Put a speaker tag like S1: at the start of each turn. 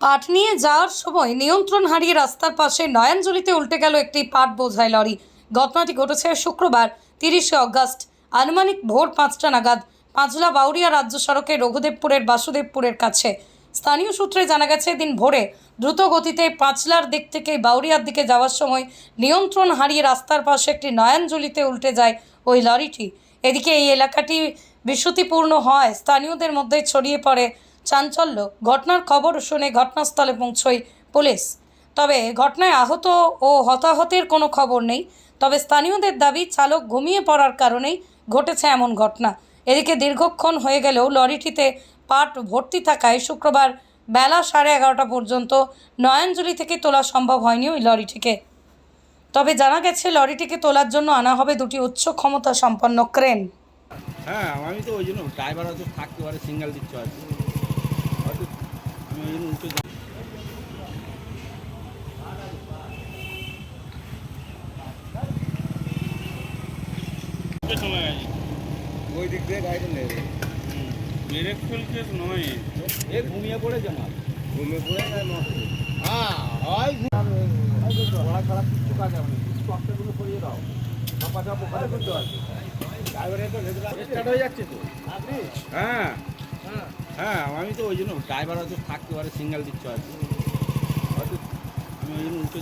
S1: পাট নিয়ে যাওয়ার সময় নিয়ন্ত্রণ হারিয়ে রাস্তার পাশে নয়াঞ্জলিতে উল্টে গেল একটি পাট বোঝাই লরি। ঘটনাটি ঘটেছে শুক্রবার, তিরিশে অগস্ট। আনুমানিক ভোর পাঁচটা নাগাদ পাঁচলা বাউরিয়া রাজ্য সড়কে রঘুদেবপুরের বাসুদেবপুরের কাছে। স্থানীয় সূত্রে জানা গেছে, দিন ভোরে দ্রুত গতিতে পাঁচলার দিক থেকে বাউরিয়ার দিকে যাওয়ার সময় নিয়ন্ত্রণ হারিয়ে রাস্তার পাশে একটি নয়াঞ্জলিতে উল্টে যায় ওই লরিটি। এদিকে এই এলাকাটি বিশুতিপূর্ণ হয় স্থানীয়দের মধ্যে ছড়িয়ে পড়ে চাঞ্চল্য। ঘটনার খবর শুনে ঘটনাস্থলে পৌঁছয় পুলিশ। তবে ঘটনায় আহত ও হতাহতের কোনো খবর নেই। তবে স্থানীয়দের দাবি, চালক ঘুমিয়ে পড়ার কারণেই ঘটেছে এমন ঘটনা। এদিকে দীর্ঘক্ষণ হয়ে গেলেও লরিটিতে পাট ভর্তি থাকায় শুক্রবার বেলা সাড়ে এগারোটা পর্যন্ত নয়াঞ্জলি থেকে তোলা সম্ভব হয়নি ওই লরিটিকে। তবে জানা গেছে, লরিটিকে তোলার জন্য আনা হবে দুটি উচ্চ ক্ষমতা সম্পন্ন ক্রেন।
S2: হ্যাঁ আমি তো ওই জন্য ড্রাইভার হয়তো থাকতে পারে সিঙ্গেল দিচ্ছ হয়তো। ওই ওই দিক দিয়ে গাড়িটা নেবে
S3: মেরে ফেলকে নয়
S2: এ ঘুমিয়ে পড়েছে আমার ঘুমিয়ে পড়ে হ্যাঁ হয় পড়া খারাপ কিছু কাজ হবে না দাও চাপা চাপা ওখানে করতে পারছি ড্রাইভারের তো স্টার্ট হয়ে যাচ্ছে তো হ্যাঁ হ্যাঁ। আমি তো ওই জন্য ড্রাইভার হয়তো থাকতে পারে সিঙ্গেল দিচ্ছ হয়তো। আমি ওই জন্য উঠে